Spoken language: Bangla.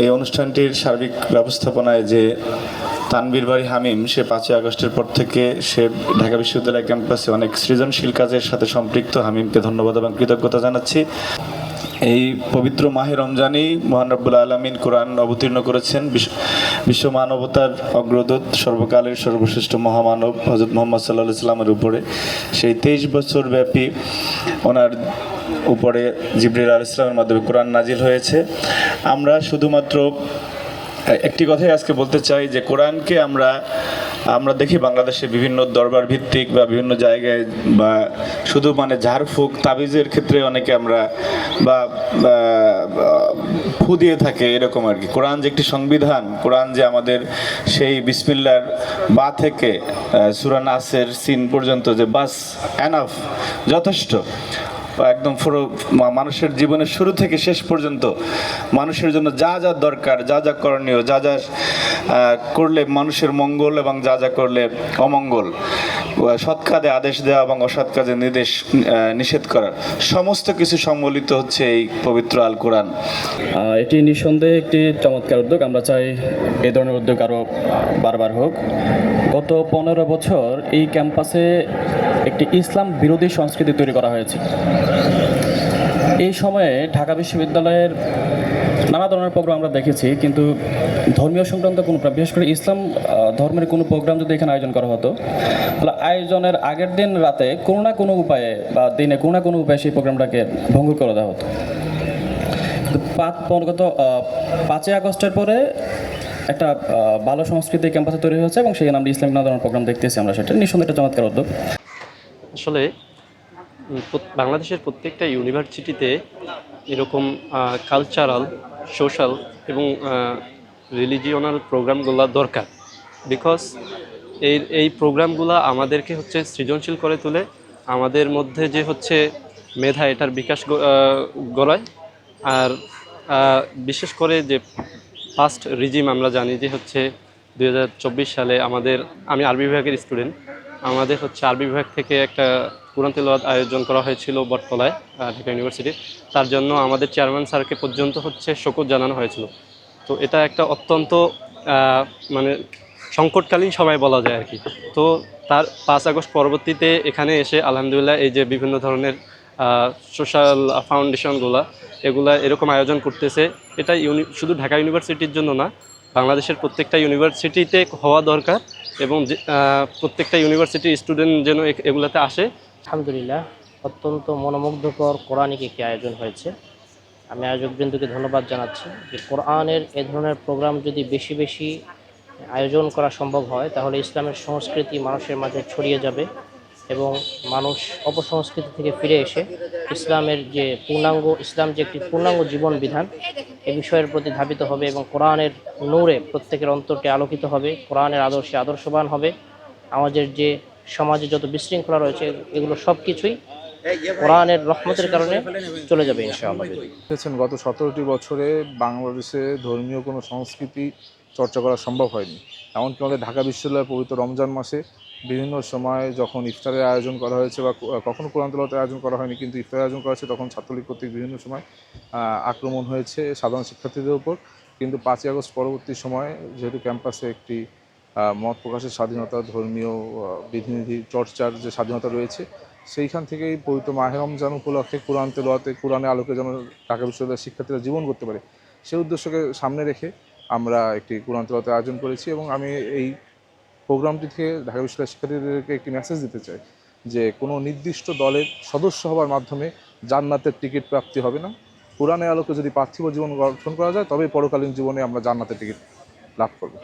এই অনুষ্ঠানটির সার্বিক ব্যবস্থাপনায় যে তানবীর বাড়ি হামিম, সে পাঁচই আগস্টের পর থেকে সে ঢাকা বিশ্ববিদ্যালয় ক্যাম্পাসে অনেক সৃজনশীল কাজের সাথে সম্পৃক্ত। হামিমকে ধন্যবাদ এবং কৃতজ্ঞতা জানাচ্ছি। এই পবিত্র মাহে রমজানই মহান রব্বুল আলমিন কোরআন অবতীর্ণ করেছেন। বিশ্ব- মানবতার অগ্রদূত, সর্বকালের সর্বশ্রেষ্ঠ মহামানব হজরত মোহাম্মদ সাল্লাহ সাল্লামের উপরে। সেই তেইশ বছর ব্যাপী ওনার উপরে জিবরিল আল ইসলামের মাধ্যমে কোরআন নাজিল হয়েছে। আমরা শুধুমাত্র একটি কথাই আজকে বলতে চাই যে কোরআনকে আমরা আমরা দেখি বাংলাদেশে বিভিন্ন দরবার ভিত্তিক বা বিভিন্ন জায়গায় বা শুধু মানে ঝাড়ফুঁক তাবিজের ক্ষেত্রে অনেকে আমরা বা ফু দিয়ে থাকে এরকম আর কি। কোরআন যে একটি সংবিধান, কোরআন যে আমাদের সেই বিসমিল্লার বা থেকে সুরা নাসের সিন পর্যন্ত যে বাস অ্যানাফ যথেষ্ট। একদম পুরো মানুষের জীবনের শুরু থেকে শেষ পর্যন্ত মানুষের জন্য যা যা দরকার, যা যা করণীয়, যা যা করলে মানুষের মঙ্গল এবং যা যা করলে অমঙ্গল। সৎ কাজে আদেশ দেওয়া এবং অসৎ কাজে নির্দেশ নিষেধ করার। সমস্ত কিছু সম্বলিত হচ্ছে এই পবিত্র আল কোরআন এটি নিঃসন্দেহে একটি চমৎকার উদ্যোগ। আমরা চাই এ ধরনের উদ্যোগ আরও বারবার হোক। গত পনেরো বছর এই ক্যাম্পাসে একটি ইসলাম বিরোধী সংস্কৃতি তৈরি করা হয়েছে। এই সময়ে ঢাকা বিশ্ববিদ্যালয়ের নানা ধরনের প্রোগ্রাম আমরা দেখেছি, কিন্তু ধর্মীয় সংক্রান্ত কোনো বিশেষ করে ইসলাম ধর্মের কোনো প্রোগ্রাম যদি এখানে আয়োজন করা হতো, তাহলে আয়োজনের আগের দিন রাতে কোনো না কোনো উপায়ে বা দিনে কোনো না কোনো উপায়ে সেই প্রোগ্রামটাকে ভঙ্গুর করে দেওয়া হতো। গত পাঁচই আগস্টের পরে একটা ভালো সংস্কৃতি ক্যাম্পাসে তৈরি হয়েছে এবং সেখানে আমরা ইসলামিক নানা ধরনের প্রোগ্রাম দেখতেছি আমরা সেটা নিঃসন্দেহে একটা চমৎকার উদ্যোগ। আসলে বাংলাদেশের প্রত্যেকটা ইউনিভার্সিটিতে এরকম কালচারাল সোশ্যাল এবং রিলিজিওনাল প্রোগ্রামগুলো দরকার। বিকজ এই এই প্রোগ্রামগুলো আমাদেরকে হচ্ছে সৃজনশীল করে তোলে। আমাদের মধ্যে যে হচ্ছে মেধা, এটার বিকাশ গড়ায়। আর বিশেষ করে যে ফার্স্ট রিজিম আমরা জানি যে হচ্ছে দু হাজার চব্বিশ সালে আমাদের, আমি আরবি বিভাগের স্টুডেন্ট আমাদের হচ্ছে আরবি বিভাগ থেকে একটা কোরআন তেলাওয়াত আয়োজন করা হয়েছিল বটতলায় ঢাকা ইউনিভার্সিটির। তার জন্য আমাদের চেয়ারম্যান স্যারকে পর্যন্ত হচ্ছে শোকজ জানানো হয়েছিল। তো এটা একটা অত্যন্ত মানে সংকটকালীন সময় বলা যায় আর কি তো তার পাঁচ আগস্ট পরবর্তীতে এখানে এসে আলহামদুলিল্লাহ এই যে বিভিন্ন ধরনের সোশ্যাল ফাউন্ডেশনগুলো, এগুলা এরকম আয়োজন করতেছে। এটা ইউনি, শুধু ঢাকা ইউনিভার্সিটির জন্য না বাংলাদেশের প্রত্যেকটা ইউনিভার্সিটিতে হওয়া দরকার এবং প্রত্যেকটা ইউনিভার্সিটির স্টুডেন্ট যেন এগুলাতে আসে। আলহামদুলিল্লাহ, অত্যন্ত মনোমুগ্ধকর কোরআনিক একটি আয়োজন হয়েছে। আমি আয়োজকবৃন্দকে ধন্যবাদ জানাচ্ছি যে কোরআনের এ ধরনের প্রোগ্রাম যদি বেশি বেশি আয়োজন করা সম্ভব হয়, তাহলে ইসলামের সংস্কৃতি মানুষের মাঝে ছড়িয়ে যাবে। এবং মানুষ অপসংস্কৃতি থেকে ফিরে এসে ইসলামের যে পূর্ণাঙ্গ, ইসলাম যে একটি পূর্ণাঙ্গ জীবন বিধান, এ বিষয়ের প্রতি ধাবিত হবে এবং কোরআনের নূরে প্রত্যেকের অন্তরটি আলোকিত হবে, কোরআনের আদর্শে আদর্শবান হবে। আমাদের যে সমাজে যত বিশৃঙ্খলা রয়েছে, এগুলো সব কিছুই কোরআনের রহমতের কারণে চলে যাবে, ইনশাআল্লাহ। গত সতেরোটি বছরে বাংলাদেশে ধর্মীয় কোনো সংস্কৃতি চর্চা করা সম্ভব হয়নি। এমনকি আমাদের ঢাকা বিশ্ববিদ্যালয়ের পবিত্র রমজান মাসে বিভিন্ন সময় যখন ইফতারের আয়োজন করা হয়েছে বা ক- কখনো কোরআন তেলাওয়াতের আয়োজন করা হয়নি, কিন্তু ইফতারের আয়োজন করা হয়েছে, তখন ছাত্রলীগ কর্তৃক বিভিন্ন সময় আক্রমণ হয়েছে সাধারণ শিক্ষার্থীদের উপর। কিন্তু পাঁচই আগস্ট পরবর্তী সময়ে যেহেতু ক্যাম্পাসে একটি মত প্রকাশের স্বাধীনতা ধর্মীয় বিধিনিধি চর্চার যে স্বাধীনতা রয়েছে, সেইখান থেকেই পবিত্র মাহে রমজান উপলক্ষে কোরআন তেলোয়াতে কোরআনে আলোকে যেন ঢাকা বিশ্ববিদ্যালয়ের শিক্ষার্থীরা জীবন করতে পারে, সেই উদ্দেশ্যকে সামনে রেখে আমরা একটি কোরআন আয়োজন করেছি এবং আমি এই প্রোগ্রামটি থেকে ঢাকা বিশ্ববিদ্যালয়ের শিক্ষার্থীদেরকে একটি মেসেজ দিতে চাই যে কোনো নির্দিষ্ট দলের সদস্য হওয়ার মাধ্যমে জান্নাতের টিকিট প্রাপ্তি হবে না। কোরআনে আলোকে যদি পার্থিব জীবন গঠন করা যায় তবে পরকালীন জীবনে আমরা জান্নাতের টিকিট লাভ করব।